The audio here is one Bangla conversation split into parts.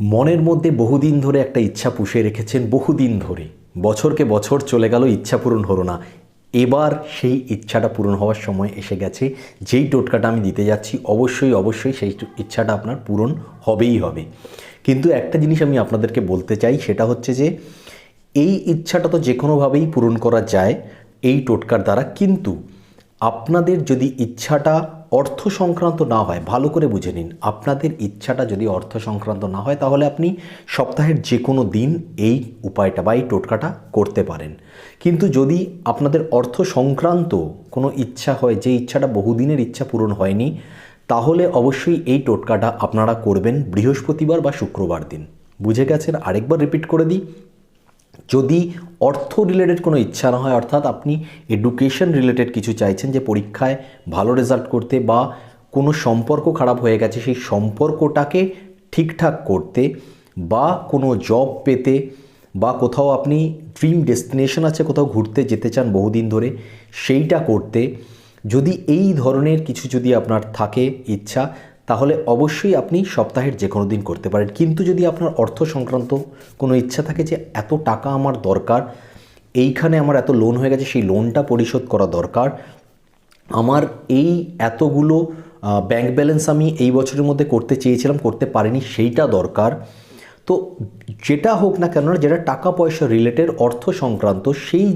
মনের মধ্যে বহুদিন ধরে একটা ইচ্ছা পুষে রেখেছেন, বহুদিন ধরে। বছরকে বছর চলে গেল, ইচ্ছা পূরণ হলো না। এবার সেই ইচ্ছাটা পূরণ হওয়ার সময় এসে গেছে। যেই টোটকাটা আমি দিতে যাচ্ছি, অবশ্যই অবশ্যই সেই ইচ্ছাটা আপনার পূরণ হবেই হবে। কিন্তু একটা জিনিস আমি আপনাদেরকে বলতে চাই, সেটা হচ্ছে যে, এই ইচ্ছাটা তো যে কোনোভাবেই পূরণ করা যায়, এই টোটকার দ্বারা। কিন্তু আপনাদের যদি ইচ্ছাটা অর্থ সংক্রান্ত না হয়, ভালো করে বুঝে নিন। আপনাদের ইচ্ছাটা যদি অর্থ সংক্রান্ত না হয়, তাহলে আপনি সপ্তাহের যে কোনো দিন এই উপায়টা বা এই টোটকাটা করতে পারেন। কিন্তু যদি আপনাদের অর্থ সংক্রান্ত কোনো ইচ্ছা হয়, যে ইচ্ছাটা বহুদিনের ইচ্ছা পূরণ হয়নি, তাহলে অবশ্যই এই টোটকাটা আপনারা করবেন বৃহস্পতিবার বা শুক্রবার দিন। বুঝে গেছেন? আরেকবার রিপিট করে দিই। যদি অর্থ রিলেটেড কোনো ইচ্ছা না হয়, অর্থাৎ আপনি এডুকেশন রিলেটেড কিছু চাইছেন যে পরীক্ষায় ভালো রেজাল্ট করতে বা কোনো সম্পর্ক খারাপ হয়ে গেছে, সেই সম্পর্কটাকে ঠিকঠাক করতে বা কোনো জব পেতে বা কোথাও আপনি ড্রিম ডেস্টিনেশন আছে, কোথাও ঘুরতে যেতে চান বহুদিন ধরে, সেইটা করতে, যদি এই ধরনের কিছু যদি আপনার থাকে ইচ্ছা তাহলে অবশ্যই আপনি সপ্তাহের যে কোনো দিন করতে পারেন। কিন্তু যদি আপনার অর্থ সংক্রান্ত কোনো ইচ্ছা থাকে যে এত টাকা আমার দরকার, এইখানে আমার এত লোন হয়ে গেছে, সেই লোনটা পরিশোধ করা দরকার, আমার এই এতগুলো ব্যাংক ব্যালেন্স আমি এই বছরের মধ্যে করতে চেয়েছিলাম, করতে পারিনি, সেইটা দরকার। তো যেটা হোক না কেন, যেটা টাকা পয়সা রিলেটেড অর্থ সংক্রান্ত, সেই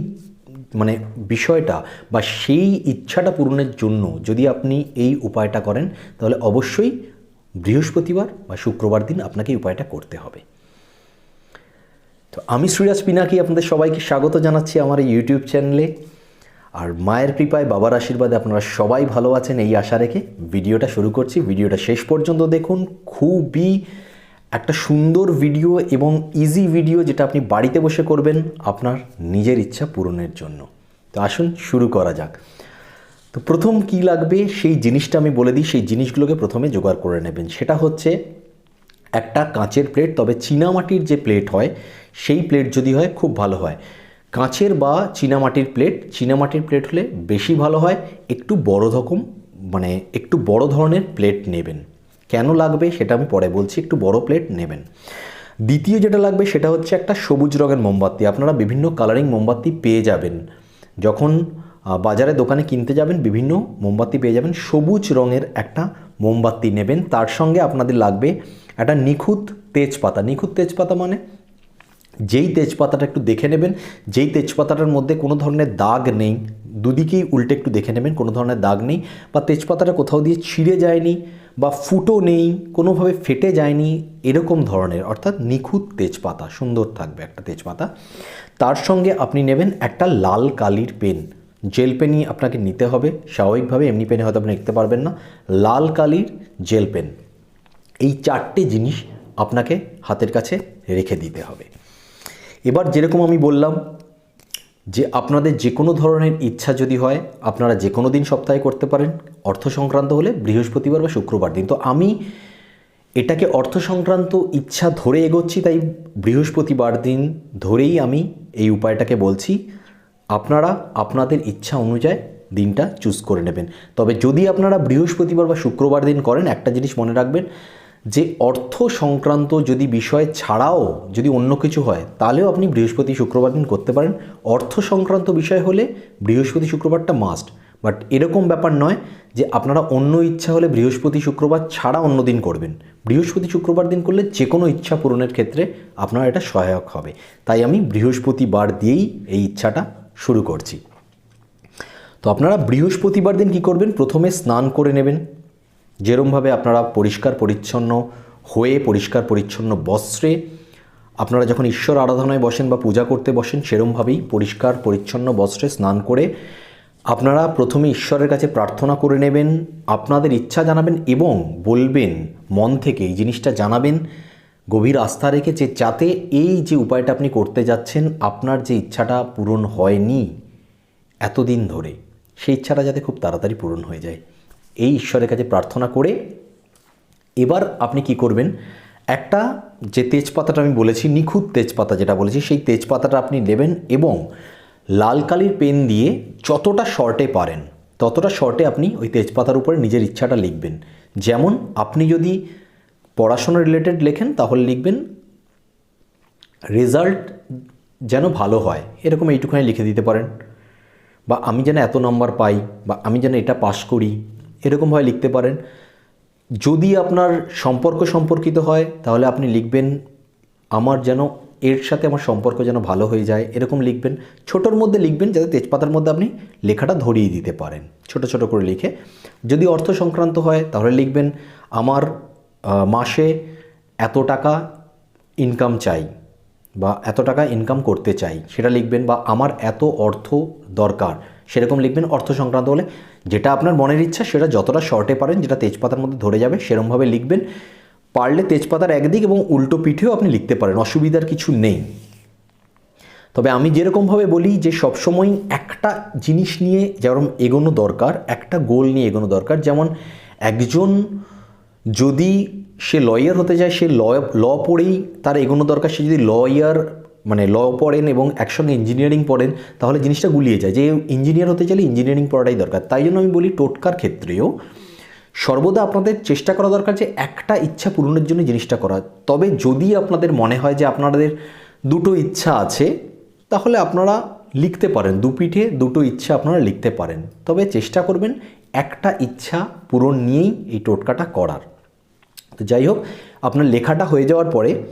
মানে বিষয়টা বা সেই ইচ্ছাটা পূরণের জন্য যদি আপনি এই উপায়টা করেন, তাহলে অবশ্যই বৃহস্পতিবার বা শুক্রবার দিন আপনাকে উপায়টা করতে হবে। তো আমি শ্রীরাজ পিনাকি আপনাদের সবাইকে স্বাগত জানাচ্ছি আমার ইউটিউব চ্যানেলে। আর মায়ের কৃপায়, বাবার আশীর্বাদে আপনারা সবাই ভালো আছেন, এই আশা রেখে ভিডিওটা শুরু করছি। ভিডিওটা শেষ পর্যন্ত দেখুন। খুবই একটা সুন্দর ভিডিও এবং ইজি ভিডিও যেটা আপনি বাড়িতে বসে করবেন আপনার নিজের ইচ্ছা পূরণের জন্য। তো আসুন শুরু করা যাক। তো প্রথম কি লাগবে? সেই জিনিসটা আমি বলে দিই, সেই জিনিসগুলোকে প্রথমে জোগাড় করে নেবেন। সেটা হচ্ছে একটা কাঁচের প্লেট তবে চীনামাটির যে প্লেট হয়, সেই প্লেট যদি হয়, খুব ভালো হয়। কাঁচের বা চীনামাটির প্লেট চীনামাটির প্লেট হলে বেশি ভালো হয়। একটু বড় রকম মানে একটু বড় ধরনের প্লেট নেবেন। কেন লাগবে সেটা আমি পরে বলছি, একটু বড় প্লেট নেবেন। দ্বিতীয় যেটা লাগবে সেটা হচ্ছে একটা সবুজ রঙের মোমবাতি। আপনারা বিভিন্ন কালারিং মোমবাতি পেয়ে যাবেন। যখন বাজারে দোকানে কিনতে যাবেন, বিভিন্ন মোমবাতি পেয়ে যাবেন। সবুজ রঙের একটা মোমবাতি নেবেন। তার সঙ্গে আপনাদের লাগবে একটা নিখুঁত তেজপাতা। নিখুঁত তেজপাতা মানে? যেই তেজপাতাটা একটু দেখে নেবেন, যেই তেজপাতাটার মধ্যে কোনো ধরনের দাগ নেই দুদিকেই উল্টে একটু দেখে নেবেন, কোনো ধরনের দাগ নেই বা তেজপাতাটা কোথাও দিয়ে ছিঁড়ে যায়নি বা ফুটো নেই, কোনোভাবে ফেটে যায়নি, এরকম ধরনের, অর্থাৎ নিখুঁত তেজপাতা, সুন্দর থাকবে একটা তেজপাতা। তার সঙ্গে আপনি নেবেন একটা লাল কালির পেন। জেল পেনই আপনাকে নিতে হবে, স্বাভাবিকভাবে এমনি পেনে হয়তো আপনি লিখতে পারবেন না। লাল কালির জেল পেন। এই চারটে জিনিস আপনাকে হাতের কাছে রেখে দিতে হবে। এবার যেরকম আমি বললাম যে আপনাদের যে কোনো ধরনের ইচ্ছা যদি হয়, আপনারা যে কোনো দিন সপ্তাহে করতে পারেন। অর্থ সংক্রান্ত হলে বৃহস্পতিবার বা শুক্রবার দিন। তো আমি এটাকে অর্থ সংক্রান্ত ইচ্ছা ধরে এগোচ্ছি, তাই বৃহস্পতিবার দিন ধরেই আমি এই উপায়টাকে বলছি। আপনারা আপনাদের ইচ্ছা অনুযায়ী দিনটা চুজ করে নেবেন। তবে যদি আপনারা বৃহস্পতিবার বা শুক্রবার দিন করেন, একটা জিনিস মনে রাখবেন যে অর্থ সংক্রান্ত যদি বিষয় ছাড়াও যদি অন্য কিছু হয়, তাহলেও আপনি বৃহস্পতি, শুক্রবার দিন করতে পারেন। অর্থ সংক্রান্ত বিষয় হলে বৃহস্পতি, শুক্রবারটা মাস্ট বাট এরকম ব্যাপার নয় যে আপনারা অন্য ইচ্ছা হলে বৃহস্পতি, শুক্রবার ছাড়া অন্য দিন করবেন। বৃহস্পতি, শুক্রবার দিন করলে যে কোনো ইচ্ছা পূরণের ক্ষেত্রে আপনার এটা সহায়ক হবে। তাই আমি বৃহস্পতিবার দিয়েই এই ইচ্ছাটা শুরু করছি। তো আপনারা বৃহস্পতিবার দিন কী করবেন? প্রথমে স্নান করে নেবেন। যেরমভাবে আপনারা পরিষ্কার পরিচ্ছন্ন হয়ে, পরিষ্কার পরিচ্ছন্ন বস্ত্রে আপনারা যখন ঈশ্বর আরাধনায় বসেন বা পূজা করতে বসেন, সেরমভাবেই পরিষ্কার পরিচ্ছন্ন বস্ত্রে স্নান করে আপনারা প্রথমে ঈশ্বরের কাছে প্রার্থনা করে নেবেন, আপনাদের ইচ্ছা জানাবেন এবং বলবেন, মন থেকে এই জিনিসটা জানাবেন, গভীর আস্থা রেখে যে যাতে এই যে উপায়টা আপনি করতে যাচ্ছেন, আপনার যে ইচ্ছাটা পূরণ হয়নি এতদিন ধরে, সেই ইচ্ছাটা যাতে খুব তাড়াতাড়ি পূরণ হয়ে যায়। এই ঈশ্বরের কাছে প্রার্থনা করে এবার আপনি কি করবেন? একটা যে তেজপাতাটা আমি বলেছি, নিখুঁত তেজপাতা যেটা বলেছি, সেই তেজপাতাটা আপনি নেবেন এবং লাল কালির পেন দিয়ে যতটা শর্টে পারেন, ততটা শর্টে আপনি ওই তেজপাতার উপরে নিজের ইচ্ছাটা লিখবেন। যেমন আপনি যদি পড়াশোনা রিলেটেড লেখেন, তাহলে লিখবেন, রেজাল্ট যেন ভালো হয়। এরকম এইটুখানি লিখে দিতে পারেন। বা আমি যেন এত নম্বর পাই, বা আমি যেন এটা পাশ করি এরকমভাবে লিখতে পারেন। যদি আপনার সম্পর্ক সম্পর্কিত হয়, তাহলে আপনি লিখবেন, আমার যেন এর সাথে আমার সম্পর্ক যেন ভালো হয়ে যায়, এরকম লিখবেন। ছোটোর মধ্যে লিখবেন যাতে তেজপাতার মধ্যে আপনি লেখাটা ধরিয়ে দিতে পারেন, ছোট ছোট করে লিখে। যদি অর্থ সংক্রান্ত হয়, তাহলে লিখবেন, আমার মাসে এত টাকা ইনকাম চাই বা এত টাকা ইনকাম করতে চাই। সেটা লিখবেন বা, আমার এত অর্থ দরকার। সেরকম লিখবেন অর্থ সংক্রান্ত হলে। যেটা আপনার মনের ইচ্ছা, সেটা যতটা শর্টে পারেন, যেটা তেজপাতার মধ্যে ধরে যাবে, সেরমভাবে লিখবেন। পারলে তেজপাতার একদিক এবং উল্টো পিঠেও আপনি লিখতে পারেন, অসুবিধার কিছু নেই। তবে আমি যেরকমভাবে বলি যে সবসময় একটা জিনিস নিয়ে যেরকম এগোনো দরকার, একটা গোল নিয়ে এগোনো দরকার। যেমন একজন যদি সে লয়ার হতে যায় সে ল ল পড়েই তার এগোনো দরকার, সে যদি লয়ার মানে ল পড়েন এবং একসঙ্গে ইঞ্জিনিয়ারিং পড়েন, তাহলে জিনিসটা গুলিয়ে যায়। যে ইঞ্জিনিয়ার হতে চাইলে ইঞ্জিনিয়ারিং পড়াটাই দরকার। তাই জন্য আমি বলি টোটকার ক্ষেত্রেও সর্বদা আপনাদের চেষ্টা করা দরকার যে একটা ইচ্ছা পূরণের জন্য জিনিসটা করা। তবে যদি আপনাদের মনে হয় যে আপনাদের দুটো ইচ্ছা আছে, তাহলে আপনারা লিখতে পারেন। দু পিঠে দুটো ইচ্ছা আপনারা লিখতে পারেন। তবে চেষ্টা করবেন একটা ইচ্ছা পূরণ নিয়েই এই টোটকাটা করার। তো যাই হোক, আপনার লেখাটা হয়ে যাওয়ার পরে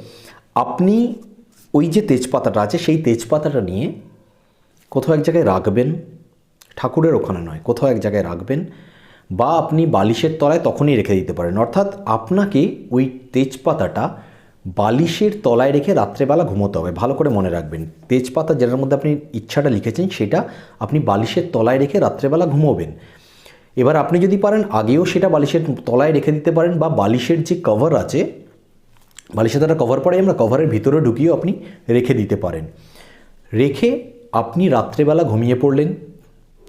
আপনি ওই যে তেজপাতাটা আছে, সেই তেজপাতাটা নিয়ে কোথাও এক জায়গায় রাখবেন, ঠাকুরের ওখানে নয়, কোথাও এক জায়গায় রাখবেন বা আপনি বালিশের তলায় তখনই রেখে দিতে পারেন। অর্থাৎ আপনাকে ওই তেজপাতাটা বালিশের তলায় রেখে রাত্রেবেলা ঘুমোতে হবে। ভালো করে মনে রাখবেন। তেজপাতা যেটার মধ্যে আপনি ইচ্ছাটা লিখেছেন, সেটা আপনি বালিশের তলায় রেখে রাত্রেবেলা ঘুমোবেন। এবার আপনি যদি পারেন, আগেও সেটা বালিশের তলায় রেখে দিতে পারেন বা বালিশের যে কভার আছে বালিশের দ্বারা কভার পরে আমরা কভারের ভিতরে ঢুকিয়েও আপনি রেখে দিতে পারেন। রেখে আপনি রাত্রেবেলা ঘুমিয়ে পড়লেন,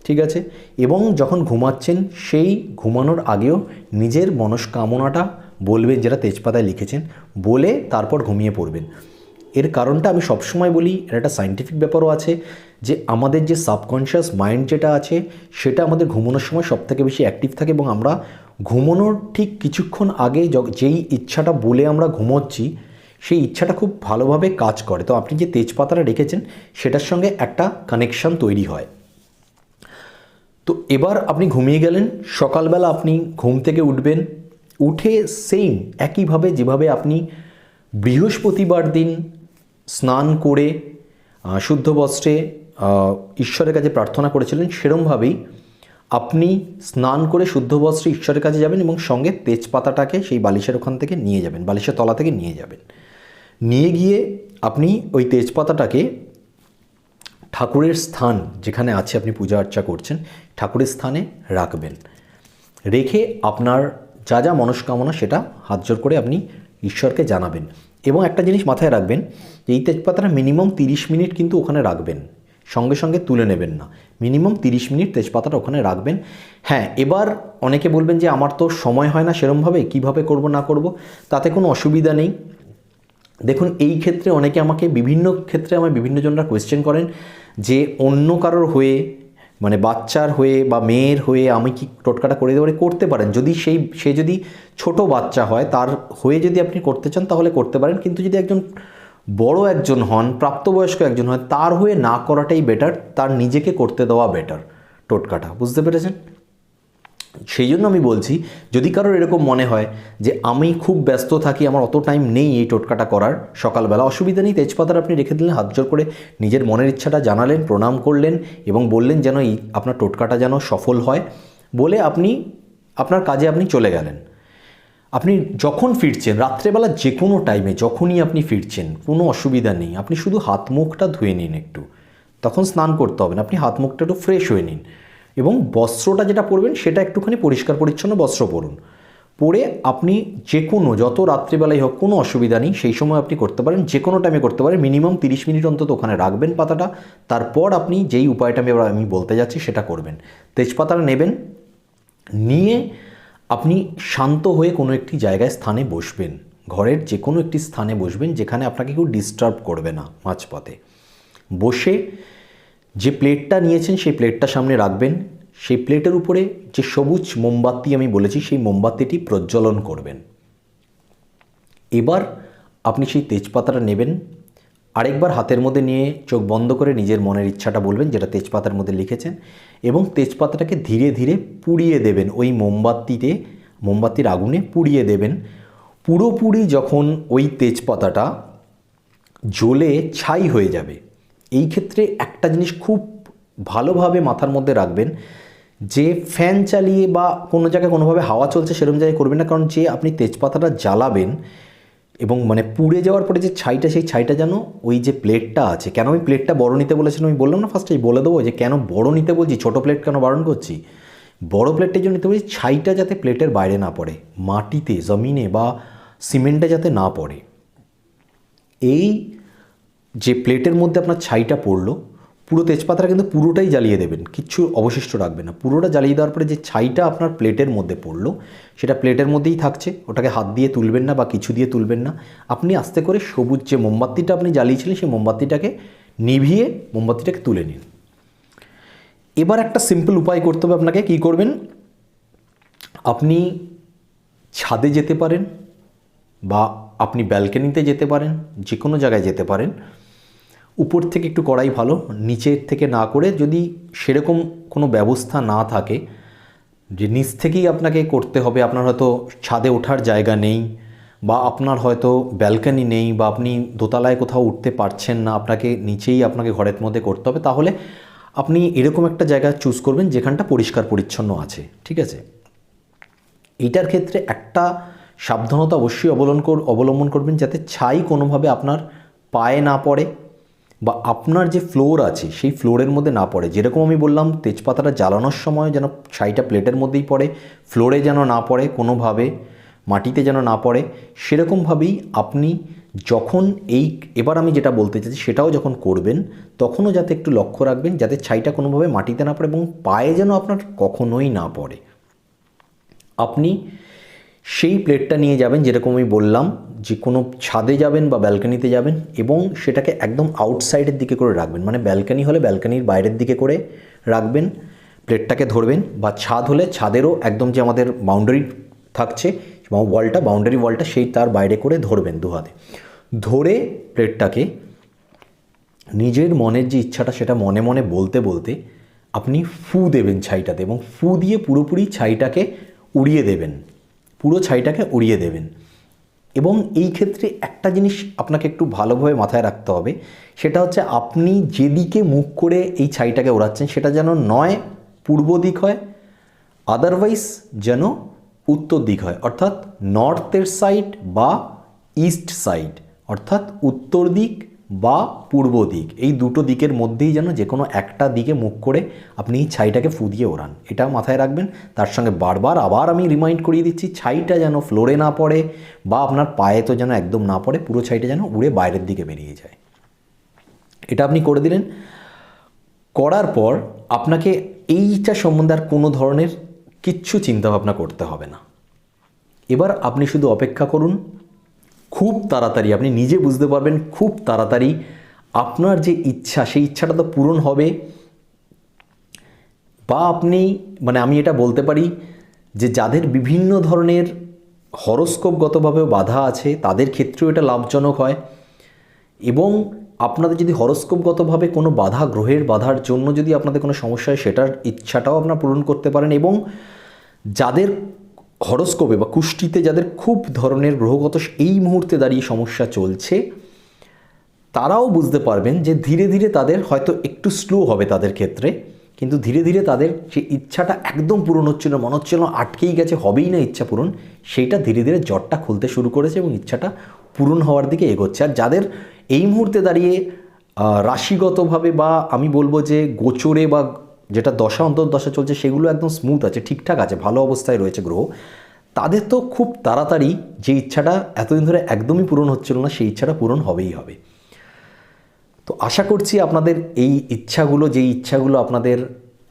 ঠিক আছে? এবং যখন ঘুমাচ্ছেন, সেই ঘুমানোর আগেও নিজের মনস্কামনাটা বলবেন, যেটা তেজপাতায় লিখেছেন, বলে তারপর ঘুমিয়ে পড়বেন। এর কারণটা আমি সবসময় বলি, এর একটা সাইন্টিফিক ব্যাপারও আছে, যে আমাদের যে সাবকনশিয়াস মাইন্ড যেটা আছে, সেটা আমাদের ঘুমানোর সময় সবথেকে বেশি অ্যাক্টিভ থাকে এবং আমরা ঘুমানোর ঠিক কিছুক্ষণ আগে যেই ইচ্ছাটা বলে আমরা ঘুমোচ্ছি, সেই ইচ্ছাটা খুব ভালোভাবে কাজ করে। তো আপনি যে তেজপাতাটা রেখেছেন, সেটার সঙ্গে একটা কানেকশন তৈরি হয়। তো এবার আপনি ঘুমিয়ে গেলেন, সকালবেলা আপনি ঘুম থেকে উঠবেন, উঠে সেম একইভাবে যেভাবে আপনি বৃহস্পতিবার দিন স্নান করে শুদ্ধ বস্ত্রে ঈশ্বরের কাছে প্রার্থনা করেছিলেন, সেরমভাবেই আপনি স্নান করে শুদ্ধ বস্ত্রে ঈশ্বরের কাছে যাবেন এবং সঙ্গে তেজপাতাটাকে সেই বালিশের ওখান থেকে নিয়ে যাবেন, বালিশের তলা থেকে নিয়ে যাবেন। নিয়ে গিয়ে আপনি ওই তেজপাতাটাকে ঠাকুরের স্থান যেখানে আছে আপনি পূজা অর্চা করছেন, ঠাকুরের স্থানে রাখবেন। রেখে আপনার যা যা মনস্কামনা সেটা হাত জোর করে আপনি ঈশ্বরকে জানাবেন। এবং একটা জিনিস মাথায় রাখবেন, এই তেজপাতাটা মিনিমাম তিরিশ মিনিট কিন্তু ওখানে রাখবেন। সঙ্গে সঙ্গে তুলে নেবেন না। মিনিমাম তিরিশ মিনিট তেজপাতাটা ওখানে রাখবেন। হ্যাঁ এবার অনেকে বলবেন যে আমার তো সময় হয় না সেরমভাবে, কীভাবে করব, না করব, তাতে কোনো অসুবিধা নেই। দেখুন, এই ক্ষেত্রে অনেকে আমাকে বিভিন্ন ক্ষেত্রে আমার বিভিন্ন জনরা কোয়েশ্চেন করেন যে অন্য কারোর হয়ে মানে বাচ্চার হয়ে বা মেয়ের হয়ে আমি কি টোটকাটা করে পারি করতে পারেন? যদি সেই, সে যদি ছোট বাচ্চা হয়, তার হয়ে যদি আপনি করতে চান, তাহলে করতে পারেন। কিন্তু যদি একজন বড় একজন হন, প্রাপ্তবয়স্ক একজন হয় তার হয়ে না করাটাই বেটার তার নিজেকে করতে দেওয়া বেটার টোটকাটা বুঝতে পেরেছেন? সেই জন্য আমি বলছি, যদি কারোর এরকম মনে হয় যে আমি খুব ব্যস্ত থাকি, আমার অত টাইম নেই এই টোটকাটা করার, সকালবেলা অসুবিধা নেই, তেজপাতার আপনি রেখে দিলেন, হাত জোর করে নিজের মনের ইচ্ছাটা জানালেন, প্রণাম করলেন এবং বললেন যেন এই আপনার টোটকাটা যেন সফল হয়, বলে আপনি, আপনার কাজে আপনি চলে গেলেন। আপনি যখন ফিরছেন, রাত্রেবেলা যে কোনো টাইমে যখনই আপনি ফিরছেন, কোনো অসুবিধা নেই। আপনি শুধু হাত মুখটা ধুয়ে নিন একটু। তখন স্নান করতে হবে না। আপনি হাত মুখটা একটু ফ্রেশ হয়ে নিন। এবং বস্ত্রটা যেটা পরবেন, সেটা একটুখানি পরিষ্কার, পরিচ্ছন্ন বস্ত্র পরুন। পরে আপনি যে কোনো যত রাত্রিবেলায় হোক, কোনো অসুবিধা নেই। সেই সময় আপনি করতে পারেন যে কোনো টাইমে করতে পারেন। মিনিমাম তিরিশ মিনিট অন্তত ওখানে রাখবেন পাতাটা। তারপর আপনি যেই উপায়টা আমি আমি বলতে যাচ্ছি, সেটা করবেন। তেজপাতাটা নেবেন। নিয়ে আপনি শান্ত হয়ে কোনো একটি জায়গায় স্থানে বসবেন। ঘরের যে কোনো একটি স্থানে বসবেন যেখানে আপনাকে কেউ ডিস্টার্ব করবে না মাঝপথে। বসে যে প্লেটটা নিয়েছেন সেই প্লেটটা সামনে রাখবেন। সেই প্লেটের উপরে যে সবুজ মোমবাতি আমি বলেছি সেই মোমবাতিটি প্রজ্বলন করবেন। এবার আপনি সেই তেজপাতাটা নেবেন। আরেকবার হাতের মধ্যে নিয়ে চোখ বন্ধ করে নিজের মনের ইচ্ছাটা বলবেন, যেটা তেজপাতার মধ্যে লিখেছেন, এবং তেজপাতাটাকে ধীরে ধীরে পুড়িয়ে দেবেন, ওই মোমবাতিতে, মোমবাতির আগুনে পুড়িয়ে দেবেন। পুরোপুরি যখন ওই তেজপাতাটা জ্বলে ছাই হয়ে যাবে, এই ক্ষেত্রে একটা জিনিস খুব ভালোভাবে মাথার মধ্যে রাখবেন, যে ফ্যান চালিয়ে বা কোনো জায়গায় কোনোভাবে হাওয়া চলছে সেরকম জায়গায় করবেন না, কারণ যে আপনি তেজপাতাটা জ্বালাবেন এবং মানে পুড়ে যাওয়ার পরে যে ছাইটা, সেই ছাইটা যেন ওই যে প্লেটটা আছে। কেন আমি প্লেটটা বড় নিতে বলেছিলাম? আমি বললাম না ফার্স্টেই বলে দেবো যে কেন বড় নিতে বলছি, ছোটো প্লেট কেন বারণ করছি? বড় প্লেটটার জন্য নিতে বলছি, ছাইটা যাতে প্লেটের বাইরে না পড়ে, মাটিতে, জমিনে বা সিমেন্টে যাতে না পড়ে। এই যে প্লেটের মধ্যে আপনার ছাইটা পড়ল পুরো তেজপাতাটা কিন্তু পুরোটাই জ্বালিয়ে দেবেন, কিচ্ছু অবশিষ্ট রাখবেন না। পুরোটা জ্বালিয়ে দেওয়ার পরে যে ছাইটা আপনার প্লেটের মধ্যে পড়ল, সেটা প্লেটের মধ্যেই থাকছে, ওটাকে হাত দিয়ে তুলবেন না বা কিছু দিয়ে তুলবেন না। আপনি আস্তে করে সবুজ যে মোমবাতিটা আপনি জ্বালিয়েছিলেন, সেই মোমবাতিটাকে নিভিয়ে মোমবাতিটাকে তুলে নিন। এবার একটা সিম্পল উপায় করতে হবে আপনাকে, কী করবেন? আপনি ছাদে যেতে পারেন বা আপনি ব্যালকনিতে যেতে পারেন যে কোনো জায়গায় যেতে পারেন। উপর থেকে একটু করাই ভালো, নিচের থেকে না করে যদি সেরকম কোনো ব্যবস্থা না থাকে, যে নিচ থেকেই আপনাকে করতে হবে, আপনার হয়তো ছাদে ওঠার জায়গা নেই বা আপনার হয়তো ব্যালকনি নেই বা আপনি দোতলায় কোথাও উঠতে পারছেন না, আপনাকে নিচেই আপনাকে ঘরের মধ্যে করতে হবে, তাহলে আপনি এরকম একটা জায়গা চুজ করবেন যেখানটা পরিষ্কার পরিচ্ছন্ন আছে, ঠিক আছে? এইটার ক্ষেত্রে একটা সাবধানতা অবশ্যই অবলম্বন অবলম্বন করবেন যাতে ছাই কোনোভাবে আপনার পায়ে না পড়ে। বা আপনার যে ফ্লোর আছে, সেই ফ্লোরের মধ্যে না পড়ে। যেরকম আমি বললাম, তেজপাতাটা জ্বালানোর সময় যেন ছাইটা প্লেটের মধ্যেই পড়ে ফ্লোরে যেন না পড়ে, কোনোভাবে মাটিতে যেন না পড়ে, সেরকমভাবেই আপনি যখন এই, এবার আমি যেটা বলতে চাইছি, সেটাও যখন করবেন, তখনও যাতে একটু লক্ষ্য রাখবেন, যাতে ছাইটা কোনোভাবে মাটিতে না পড়ে এবং পায়ে যেন আপনার কখনোই না পড়ে। আপনি সেই প্লেটটা নিয়ে যাবেন, যেরকম আমি বললাম যে কোনো ছাদে যাবেন বা ব্যালকানিতে যাবেন এবং সেটাকে একদম আউটসাইডের দিকে করে রাখবেন। মানে ব্যালকানি হলে ব্যালকানির বাইরের দিকে করে রাখবেন, প্লেটটাকে ধরবেন বা ছাদ হলে ছাদেরও একদম যে আমাদের বাউন্ডারি থাকছে ওয়ালটা বাউন্ডারি ওয়ালটা সেই তার বাইরে করে ধরবেন দু হাতে। ধরে প্লেটটাকে নিজের মনের যে ইচ্ছাটা সেটা মনে মনে বলতে বলতে আপনি ফু দেবেন ছাইটাতে এবং ফু দিয়ে পুরোপুরি ছাইটাকে উড়িয়ে দেবেন। পুরো ছাইটাকে উড়িয়ে দেবেন। এবং এই ক্ষেত্রে একটা জিনিস আপনাকে একটু ভালোভাবে মাথায় রাখতে হবে, সেটা হচ্ছে আপনি যেদিকে মুখ করে এই ছাইটাকে ওড়াচ্ছেন, সেটা যেন নয় পূর্ব দিক হয় আদারওয়াইজ যেন উত্তর দিক হয়। অর্থাৎ নর্থের সাইড বা ইস্ট সাইড অর্থাৎ উত্তর দিক বা পূর্ব দিক। এই দুটো দিকের মধ্যেই যেন যে কোনো একটা দিকে মুখ করে আপনি ছাইটাকে ফু দিয়ে ওড়ান। এটা মাথায় রাখবেন। তার সঙ্গে বারবার আবার আমি রিমাইন্ড করিয়ে দিচ্ছি, ছাইটা যেন ফ্লোরে না পড়ে বা আপনার পায়ে তো যেন একদম না পড়ে, পুরো ছাইটা যেন উড়ে বাইরের দিকে বেরিয়ে যায়। এটা আপনি করে দিলেন। করার পর আপনাকে এইটা সম্বন্ধে আর কোনো ধরনের কিচ্ছু চিন্তাভাবনা করতে হবে না। এবার আপনি শুধু অপেক্ষা করুন। খুব তাড়াতাড়ি, আপনি নিজে বুঝতে পারবেন, খুব তাড়াতাড়ি আপনার যে ইচ্ছা, সেই ইচ্ছাটা তো পূরণ হবে। বা আপনি মানে আমি এটা বলতে পারি যে যাদের বিভিন্ন ধরনের হরস্কোপগতভাবেও বাধা আছে, তাদের ক্ষেত্রেও এটা লাভজনক হয়। এবং আপনাদের যদি হরস্কোপগতভাবে কোনো বাধা, গ্রহের বাধার জন্য যদি আপনাদের কোনো সমস্যা হয়, সেটার ইচ্ছাটাও আপনারা পূরণ করতে পারেন। এবং যাদের হরস্কোপে বা কুষ্টিতে যাদের খুব ধরনের গ্রহগত এই মুহূর্তে দাঁড়িয়ে সমস্যা চলছে, তারাও বুঝতে পারবেন যে ধীরে ধীরে তাদের হয়তো একটু স্লো হবে তাদের ক্ষেত্রে, কিন্তু ধীরে ধীরে তাদের যে ইচ্ছাটা একদম পূরণ হচ্ছিল মনে হচ্ছিল আটকেই গেছে, হবেই না ইচ্ছা পূরণ, সেইটা ধীরে ধীরে জটটা খুলতে শুরু করেছে এবং ইচ্ছাটা পূরণ হওয়ার দিকে এগোচ্ছে। আর যাদের এই মুহূর্তে দাঁড়িয়ে রাশিগতভাবে বা আমি বলব যে গোচরে বা যেটা দশা অন্তর্দশা চলছে, সেগুলো একদম স্মুথ আছে, ঠিকঠাক আছে, ভালো অবস্থায় রয়েছে গ্রহ। তাদের তো খুব তাড়াতাড়ি যে ইচ্ছাটা এতদিন ধরে একদমই পূরণ হচ্ছিল না, সেই ইচ্ছাটা পূরণ হবেই হবে। তো আশা করছি আপনাদের এই ইচ্ছাগুলো, যেই ইচ্ছাগুলো আপনাদের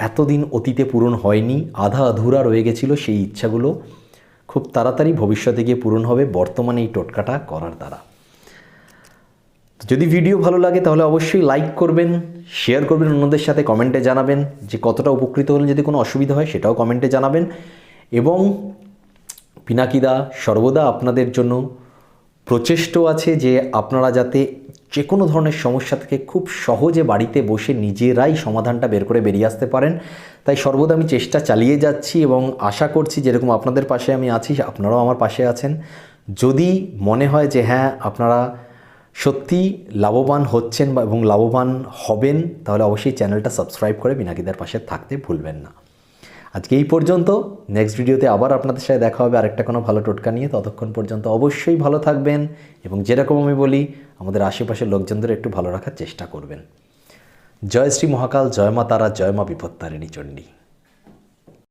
এতদিন অতীতে পূরণ হয়নি, আধা আধুরা রয়ে গেছিল, সেই ইচ্ছাগুলো খুব তাড়াতাড়ি ভবিষ্যতে গিয়ে পূরণ হবে, বর্তমানে এই টোটকাটা করার দ্বারা। যদি ভিডিও ভালো লাগে, তাহলে অবশ্যই লাইক করবেন শেয়ার করবেন, অন্যদের সাথে কমেন্টে জানাবেন যে কতটা উপকৃত হলেন, যদি কোনো অসুবিধা হয় সেটাও কমেন্টে জানাবেন। এবং পিনাকিদা সর্বদা আপনাদের জন্য প্রচেষ্ট আছে যে আপনারা যাতে যে কোনো ধরনের সমস্যা থেকে খুব সহজে বাড়িতে বসে নিজেরাই সমাধানটা বের করে বেরিয়ে আসতে পারেন। তাই সর্বদা আমি চেষ্টা চালিয়ে যাচ্ছি এবং আশা করছি যেরকম আপনাদের পাশে আমি আছি, আপনারাও আমার পাশে আছেন। যদি মনে হয় যে হ্যাঁ আপনারা সত্যি লাভবান হচ্ছেন বা এবং লাভবান হবেন, তাহলে অবশ্যই চ্যানেলটা সাবস্ক্রাইব করে বিনাকিদার পাশে থাকতে ভুলবেন না। আজকে এই পর্যন্ত। নেক্সট ভিডিওতে আবার আপনাদের সাথে দেখা হবে আরেকটা কোনো ভালো টোটকা নিয়ে। ততক্ষণ পর্যন্ত অবশ্যই ভালো থাকবেন এবং যেরকম আমি বলি, আমাদের আশেপাশের লোকজনদের একটু ভালো রাখার চেষ্টা করবেন। জয় শ্রী মহাকাল, জয় মা তারা, জয় মা বিপত্তারিণী চণ্ডী।